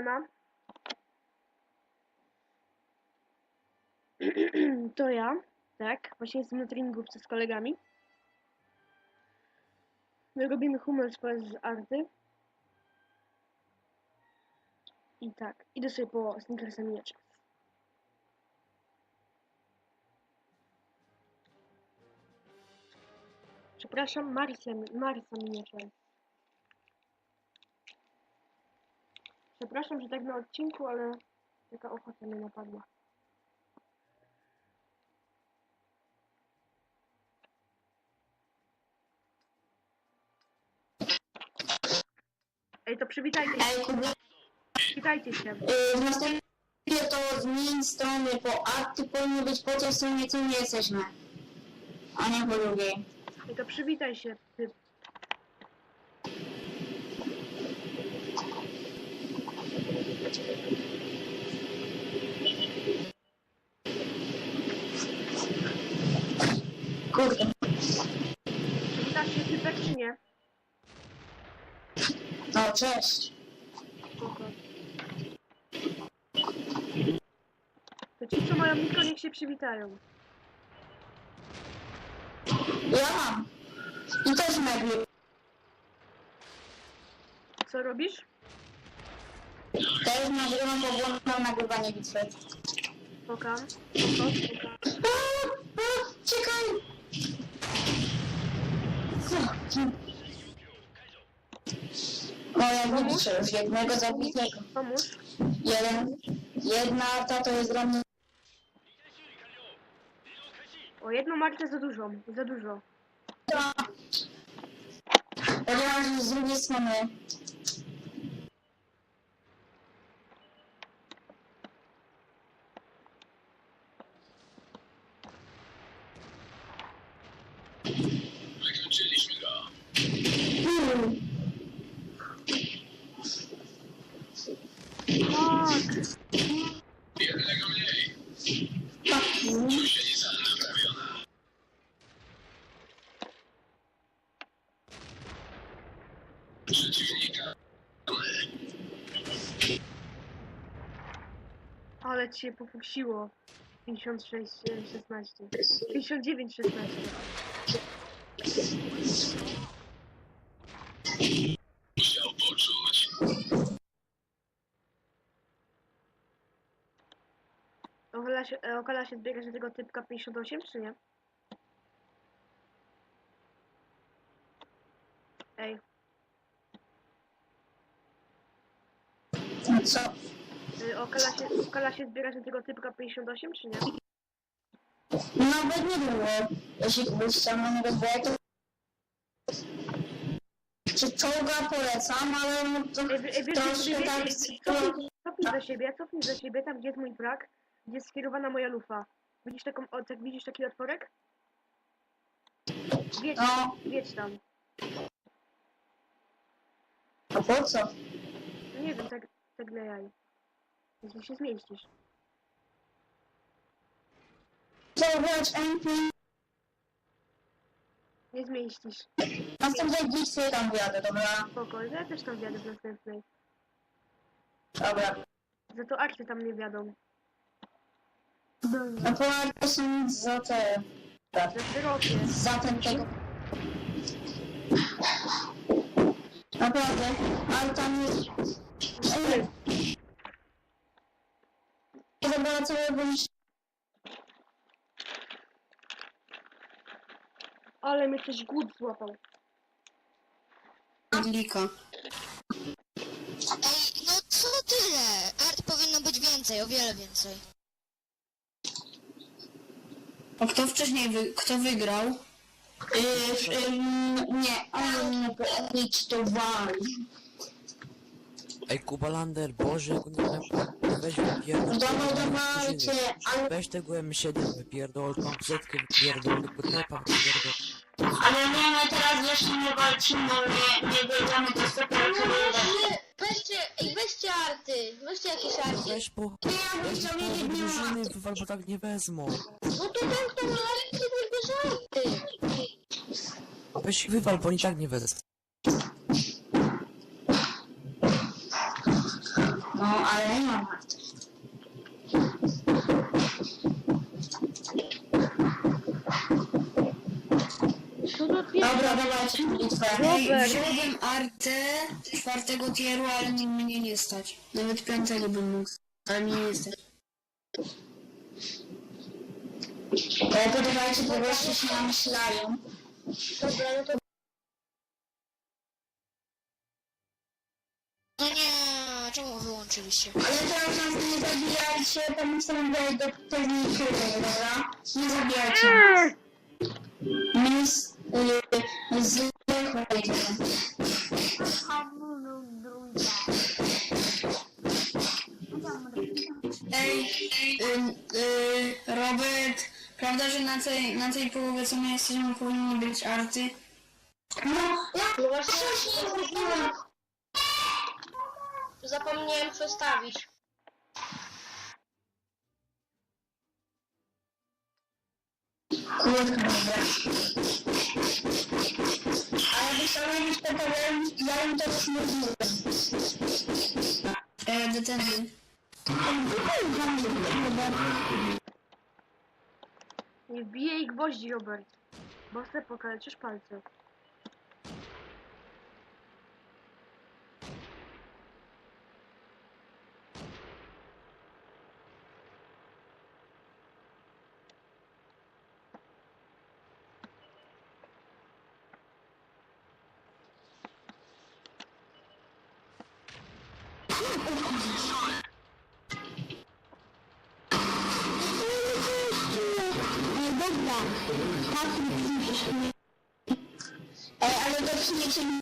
siema. To ja, tak. Właśnie jestem na treningówce z kolegami. My robimy humor z arty. I tak, idę sobie po sneakersa miniaczka. Przepraszam, Marcia, Marcia miniaczka. Przepraszam, że tak na odcinku, ale taka ochota mnie napadła. Ej, to przywitajcie się, Ej, Kuba, przywitajcie się. y, w następnym to zmień strony, bo akty powinny być po tej stronie, co nie jesteśmy. A nie po drugiej. Ej, to przywitaj się, ty. Kurde. Przywitasz się typek czy nie? No, cześć. Spoko. To ci, co mają mikro, niech się przywitają. Ja mam. I też mebli. Co robisz? Też nagrywam, bo włączam nagrywanie bitwy. A, a, Czekaj! O, ja widzę już jednego zabitego. Pomóż. Jeden, jedna arta to jest dla mnie O, jedną markę za dużo. Za dużo. to. Ponieważ z drugiej strony Przeciwnika. Ale cię pofuksiło. 56, e, 16. 59, 16. się, e, okala się zbiega się tego typka 58, czy nie? Ej, No co? y, okala się, okala się zbiera się tego typka 58, czy nie? Nawet nie było. Jeśli kogoś chciał na niego zbierać, to... Czy czołga polecam, ale no to Ej, wy- ej, wiesz, wiesz, tak... wiesz, cofnij, cofnij do siebie, cofnij do siebie, tam gdzie jest mój brak, gdzie jest skierowana moja lufa. Widzisz taką, o, tak, widzisz taki otworek? Wiedź, No, wiedź tam. a po co? No nie wiem, tak, tak dla jaj. Jeśli się zmieścisz. Zobacz, MP. Nie zmieścisz. Następnej bitwie tam wjadę, dobra? Spoko, ja też tam wjadę w następnej. Dobra. Za to akcje tam nie wiadą. A to są za te... Za ten tego... Naprawdę, ale tam jest... Ej! Zabrała całego Ale mnie coś głód złapał. Lika. Ej, no co tyle? Art powinno być więcej, o wiele więcej. A kto wcześniej wy... kto wygrał? Yy, yy, nie, ale mnie poelicytowali. Ej, Kubalander, Boże, jak nie weź wypierdol. Dawaj, dawajcie, ale, Weź tego M7 wypierdol, tą zetkę wypierdol, knepa wypierdol. ale nie, my teraz jeszcze nie walczymy, nie, nie biegamy do separatu. Weźcie, ej, weźcie arty, weźcie jakieś arty. Weź po... Ja bym Weź chciał wiedzieć, nie ma. drużyny wywal, bo tak nie wezmą. No to ten, kto ma arty, niech bierze arty. Weź ich wywal, bo oni tak nie wezmą. No, ale nie mam Arty. Co to? Dobra, dawajcie bitwę. Robert. wziąłbym Artę czwartego tieru, ale nie, mnie nie stać. Nawet piątego bym mógł, ale mnie nie stać. E, podawajcie, bo goście się namyślają. Dobra, no to No nie, czemu wyłączyliście? Ale teraz nas nie zabijajcie, tam chcę wejść do pewnej firmy, dobra? Nie zabijajcie nas. My z... prawda, że na tej, na tej połowie, co my jesteśmy, powinny być arty? No, ja No właśnie, zrobiłem. zapomniałem przestawić. Kurka, dobra. A ja myślałem, że to powiem, ja im to smutniłem. E, detendy. Nie wbije ich gwoździ, Robert. Bo chcę pokaleczysz palce. Dobra, Patryk słyszysz mnie. Ej, ale to przyjecie mi.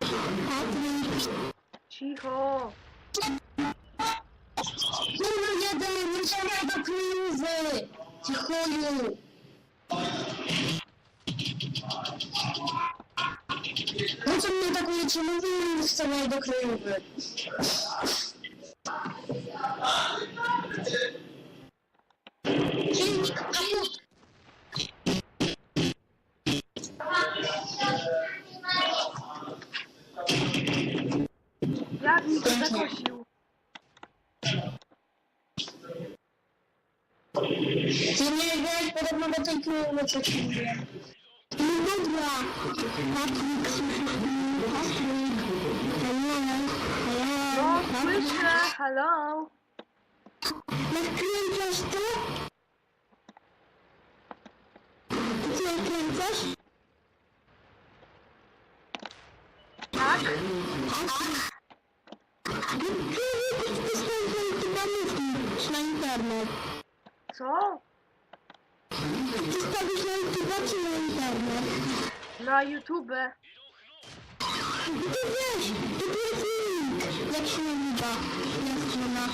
Patryk. Cicho! Numer jeden, wrzucamy do kryzy. Cichuju. No co mnie atakujecie? Mówiłem, że wstawaj do kryzy. Silnik kryzy, co ci mówiłem. No dobra. Patryk? Patryk. Hello, No, hello. słyszę! Hello! Nakręcasz to? Ty nakręcasz? Tak? na internet. Co? Wstawisz na YouTube czy na internet? Na YouTube. Ty wiesz, to jest link. Jak się nazywa? Jak strona?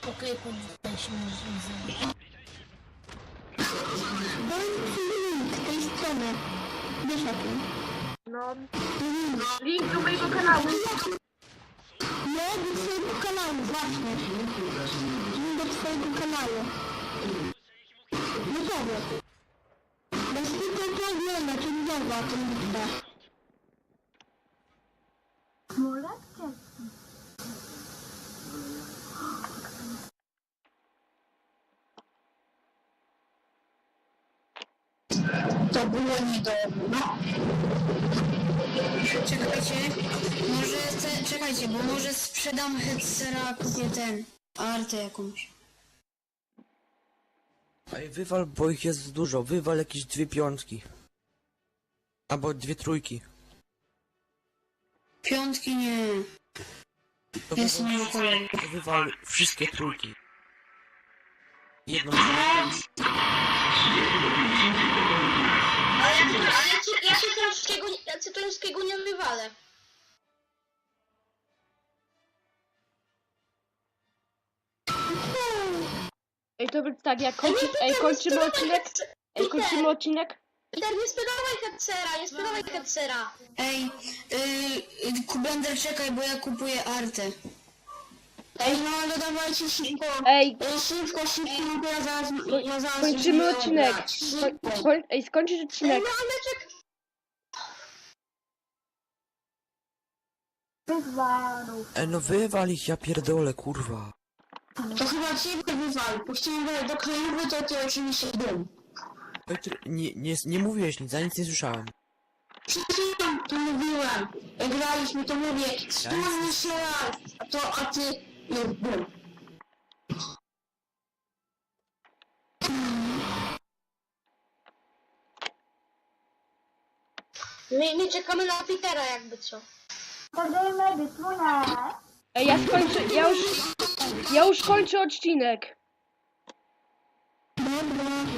Pokryku tutaj się nazywa. Daj ci link tej strony. Wiesz o tym? No, Link. link do mojego kanału. No, do twojego kanału, właśnie. Link do twojego kanału. To było niedobre, no. Czekajcie, może chcę, czekajcie, bo może sprzedam headsera, kupię ten, artę jakąś. Ej, wywal, bo ich jest dużo. Wywal jakieś dwie piątki. Albo dwie trójki. Piątki nie. To Jest wywal, to wywal wszystkie trójki. Jedną Ale, ale ja, ci- ja ja cytrońskiego nie wywalę. To być tak, jak kończy, ej, kończymy odcinek. Ej, kończymy odcinek. Peter, nie sprzedawaj headsera, nie sprzedawaj headsera. Ej, yy, Kubender czekaj, bo ja kupuję artę. Ej, no ale dawajcie szybko. Ej, Ej, szybko, szybko, bo ja zaraz, ja zaraz kończymy odcinek. grać. Ko- Szybko. koń, ej, skończysz odcinek. No ale czek... Wyzwanów. E no wywal ich, ja pierdolę, kurwa. To chyba ciebie wywal. Puściłem do krajowy, to ty oczywiście dum. Petr, nie, nie, nie mówiłeś nic, ja nic nie słyszałem. Chwilą to mówiłem. Jak graliśmy, to mówię, stąd jeszcze raz. A to, a ty, jest bum. My, my czekamy na Petera jakby co. Możemy być słonę. Ej, ja skończę, ja już, ja już kończę odcinek. Dobra.